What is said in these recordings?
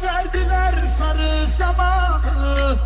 serdiler sarı samanı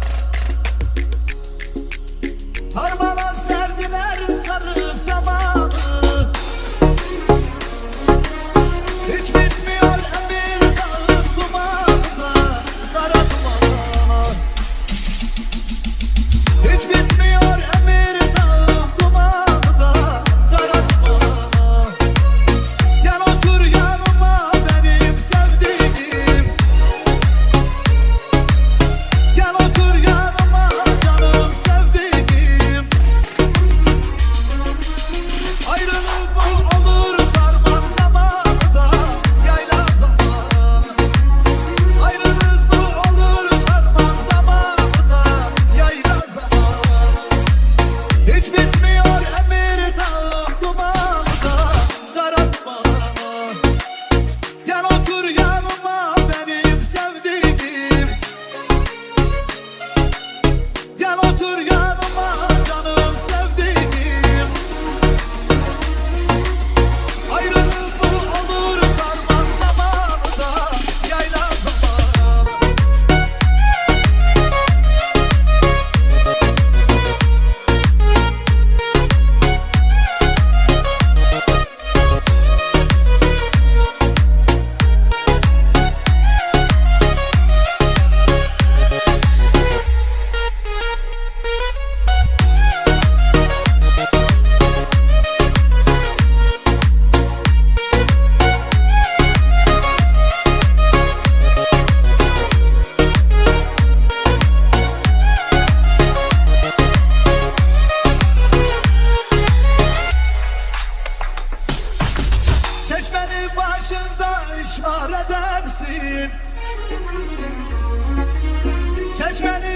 Çeşmenin başında işmar edersin. Başında